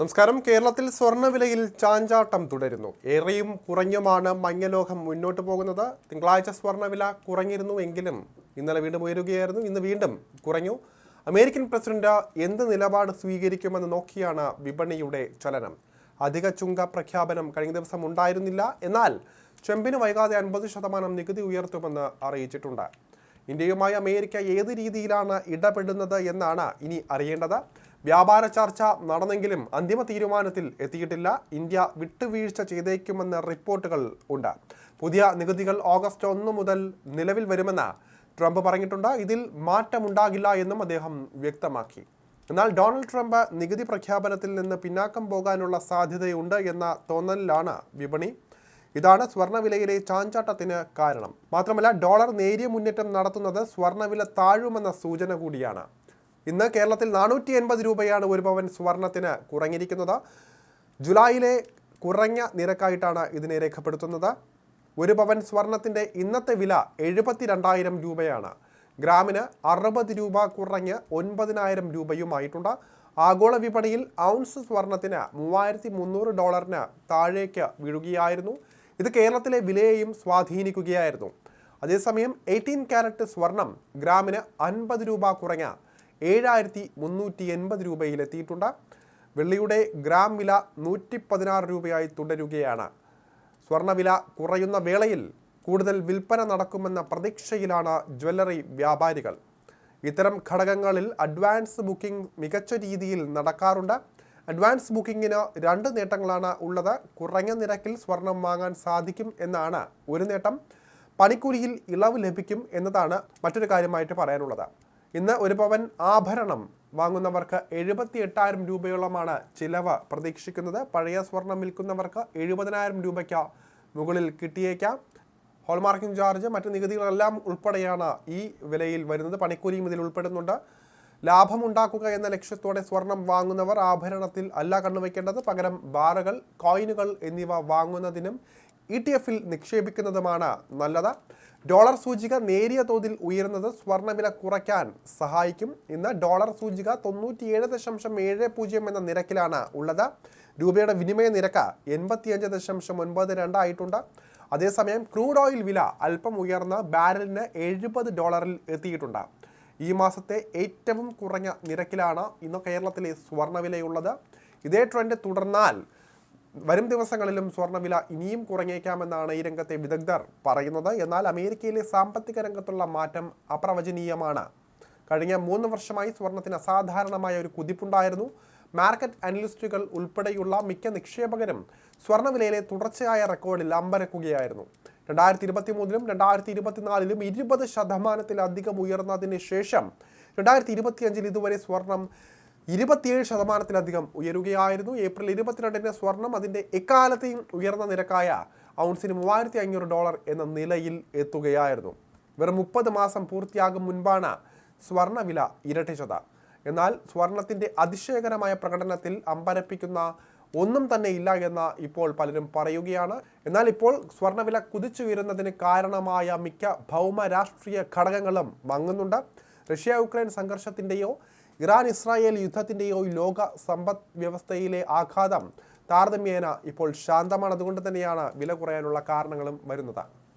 നമസ്കാരം. കേരളത്തിൽ സ്വർണവിലയിൽ ചാഞ്ചാട്ടം തുടരുന്നു. ഏറെയും കുറഞ്ഞുമാണ് മഞ്ഞലോഹം മുന്നോട്ട് പോകുന്നത്. തിങ്കളാഴ്ച സ്വർണവില കുറഞ്ഞിരുന്നു എങ്കിലും ഇന്നലെ വീണ്ടും ഉയരുകയായിരുന്നു. ഇന്ന് വീണ്ടും കുറഞ്ഞു. അമേരിക്കൻ പ്രസിഡന്റ് എന്ത് നിലപാട് സ്വീകരിക്കുമെന്ന് നോക്കിയാണ് വിപണിയുടെ ചലനം. അധിക ചുങ്ക പ്രഖ്യാപനം കഴിഞ്ഞ ദിവസം ഉണ്ടായിരുന്നില്ല. എന്നാൽ ചെമ്പിന് വൈകാതെ അൻപത് ശതമാനം നികുതി ഉയർത്തുമെന്ന് അറിയിച്ചിട്ടുണ്ട്. ഇന്ത്യയുമായി അമേരിക്ക ഏത് രീതിയിലാണ് ഇടപെടുന്നത് എന്നാണ് ഇനി അറിയേണ്ടത്. വ്യാപാര ചർച്ച നടന്നെങ്കിലും അന്തിമ തീരുമാനത്തിൽ എത്തിയിട്ടില്ല. ഇന്ത്യ വിട്ടുവീഴ്ച ചെയ്തേക്കുമെന്ന റിപ്പോർട്ടുകൾ ഉണ്ട്. പുതിയ നികുതികൾ ഓഗസ്റ്റ് ഒന്ന് മുതൽ നിലവിൽ വരുമെന്ന് ട്രംപ് പറഞ്ഞിട്ടുണ്ട്. ഇതിൽ മാറ്റമുണ്ടാകില്ല എന്നും അദ്ദേഹം വ്യക്തമാക്കി. എന്നാൽ ഡൊണാൾഡ് ട്രംപ് നികുതി പ്രഖ്യാപനത്തിൽ നിന്ന് പിന്നാക്കം പോകാനുള്ള സാധ്യതയുണ്ട് എന്ന തോന്നലിലാണ് വിപണി. ഇതാണ് സ്വർണവിലയിലെ ചാഞ്ചാട്ടത്തിന് കാരണം. മാത്രമല്ല ഡോളർ നേരിയ മുന്നേറ്റം നടത്തുന്നത് സ്വർണവില താഴുമെന്ന സൂചന കൂടിയാണ്. ഇന്ന് കേരളത്തിൽ നാനൂറ്റി എൺപത് രൂപയാണ് ഒരു പവൻ സ്വർണത്തിന് കുറഞ്ഞിരിക്കുന്നത്. ജൂലൈയിലെ കുറഞ്ഞ നിരക്കായിട്ടാണ് ഇതിനെ രേഖപ്പെടുത്തുന്നത്. ഒരു പവൻ സ്വർണത്തിന്റെ ഇന്നത്തെ വില എഴുപത്തി രണ്ടായിരം രൂപയാണ്. ഗ്രാമിന് അറുപത് രൂപ കുറഞ്ഞ് ഒൻപതിനായിരം രൂപയുമായിട്ടുണ്ട്. ആഗോള വിപണിയിൽ ഔൺസ് സ്വർണത്തിന് മൂവായിരത്തി മുന്നൂറ് ഡോളറിന് താഴേക്ക് വീഴുകയായിരുന്നു. ഇത് കേരളത്തിലെ വിലയെയും സ്വാധീനിക്കുകയായിരുന്നു. അതേസമയം എയ്റ്റീൻ ക്യാരറ്റ് സ്വർണം ഗ്രാമിന് അൻപത് രൂപ കുറഞ്ഞ ഏഴായിരത്തി മുന്നൂറ്റി എൺപത് രൂപയിലെത്തിയിട്ടുണ്ട്. വെള്ളിയുടെ ഗ്രാം വില നൂറ്റി പതിനാറ് രൂപയായി തുടരുകയാണ്. സ്വർണവില കുറയുന്ന വേളയിൽ കൂടുതൽ വിൽപ്പന നടക്കുമെന്ന പ്രതീക്ഷയിലാണ് ജ്വല്ലറി വ്യാപാരികൾ. ഇത്തരം ഘടകങ്ങളിൽ അഡ്വാൻസ് ബുക്കിംഗ് മികച്ച രീതിയിൽ നടക്കാറുണ്ട്. അഡ്വാൻസ് ബുക്കിങ്ങിന് രണ്ട് നേട്ടങ്ങളാണ് ഉള്ളത്. കുറഞ്ഞ നിരക്കിൽ സ്വർണം വാങ്ങാൻ സാധിക്കും എന്നാണ് ഒരു നേട്ടം. പണിക്കൂലിയിൽ ഇളവ് ലഭിക്കും എന്നതാണ് മറ്റൊരു കാര്യമായിട്ട് പറയാനുള്ളത്. ഇന്ന് ഒരു പവൻ ആഭരണം വാങ്ങുന്നവർക്ക് എഴുപത്തി എട്ടായിരം രൂപയോളമാണ് ചിലവ് പ്രതീക്ഷിക്കുന്നത്. പഴയ സ്വർണം വിൽക്കുന്നവർക്ക് എഴുപതിനായിരം രൂപയ്ക്ക് മുകളിൽ കിട്ടിയേക്കാം. ഹോൾമാർക്കിംഗ് ചാർജ് മറ്റ് നികുതികളെല്ലാം ഉൾപ്പെടെയാണ് ഈ വിലയിൽ വരുന്നത്. പണിക്കൂലിയും ഇതിൽ ഉൾപ്പെടുന്നുണ്ട്. ലാഭമുണ്ടാക്കുക എന്ന ലക്ഷ്യത്തോടെ സ്വർണം വാങ്ങുന്നവർ ആഭരണത്തിൽ അല്ല കണ്ണുവയ്ക്കേണ്ടത് പകരം ബാറുകൾ കോയിനുകൾ എന്നിവ വാങ്ങുന്നതിനും ഇ ടി എഫിൽ നിക്ഷേപിക്കുന്നതുമാണ് നല്ലത്. ഡോളർ സൂചിക നേരിയ തോതിൽ ഉയരുന്നത് സ്വർണവില കുറയ്ക്കാൻ സഹായിക്കും. ഇന്ന് ഡോളർ സൂചിക തൊണ്ണൂറ്റിയേഴ് ദശാംശം ഏഴ് പൂജ്യം എന്ന നിരക്കിലാണ് ഉള്ളത്. രൂപയുടെ വിനിമയ നിരക്ക് എൺപത്തിയഞ്ച് ദശാംശം ഒൻപത് രണ്ടായിട്ടുണ്ട് അതേസമയം ക്രൂഡ് ഓയിൽ വില അല്പം ഉയർന്ന് ബാരലിന് എഴുപത് ഡോളറിൽ എത്തിയിട്ടുണ്ട്. ഈ മാസത്തെ ഏറ്റവും കുറഞ്ഞ നിരക്കിലാണ് ഇന്ന് കേരളത്തിലെ സ്വർണവിലയുള്ളത് ഇതേ ട്രെൻഡ് തുടർന്നാൽ വരും ദിവസങ്ങളിലും സ്വർണവില ഇനിയും കുറഞ്ഞേക്കാമെന്നാണ് ഈ രംഗത്തെ വിദഗ്ധർ പറയുന്നത്. എന്നാൽ അമേരിക്കയിലെ സാമ്പത്തിക രംഗത്തുള്ള മാറ്റം അപ്രവചനീയമാണ്. കഴിഞ്ഞ മൂന്ന് വർഷമായി സ്വർണത്തിന് അസാധാരണമായ ഒരു കുതിപ്പുണ്ടായിരുന്നു. മാർക്കറ്റ് അനലിസ്റ്റുകൾ ഉൾപ്പെടെയുള്ള മിക്ക നിക്ഷേപകരും സ്വർണവിലയിലെ തുടർച്ചയായ റെക്കോർഡിൽ അമ്പരക്കുകയായിരുന്നു. രണ്ടായിരത്തി ഇരുപത്തി മൂന്നിലും രണ്ടായിരത്തി ഇരുപത്തിനാലിലും ഇരുപത് ശതമാനത്തിലധികം ഉയർന്നതിന് ശേഷം രണ്ടായിരത്തി ഇരുപത്തിയഞ്ചിൽ ഇതുവരെ സ്വർണം ഇരുപത്തിയേഴ് ശതമാനത്തിലധികം ഉയരുകയായിരുന്നു. ഏപ്രിൽ ഇരുപത്തിരണ്ടിന് സ്വർണം അതിന്റെ എക്കാലത്തെയും ഉയർന്ന നിരക്കായ ഔൺസിന് മൂവായിരത്തി അഞ്ഞൂറ് ഡോളർ എന്ന നിലയിൽ എത്തുകയായിരുന്നു. വെറും മുപ്പത് മാസം പൂർത്തിയാകും മുൻപാണ് സ്വർണവില ഇരട്ടിച്ചത്. എന്നാൽ സ്വർണത്തിന്റെ അതിശയകരമായ പ്രകടനത്തിൽ അമ്പരപ്പിക്കുന്ന ഒന്നും തന്നെ ഇല്ല എന്ന് ഇപ്പോൾ പലരും പറയുകയാണ്. എന്നാൽ ഇപ്പോൾ സ്വർണവില കുതിച്ചുയരുന്നതിന് കാരണമായ മിക്ക ഭൗമ രാഷ്ട്രീയ ഘടകങ്ങളും മങ്ങുന്നുണ്ട്. റഷ്യ യുക്രൈൻ സംഘർഷത്തിന്റെയോ ഇറാൻ ഇസ്രായേൽ യുദ്ധത്തിന്റെയോ ലോക സമ്പദ് വ്യവസ്ഥയിലെ ആഘാതം താരതമ്യേന ഇപ്പോൾ ശാന്തമാണ്. അതുകൊണ്ട് തന്നെയാണ് വില കുറയാനുള്ള കാരണങ്ങളും വരുന്നത്.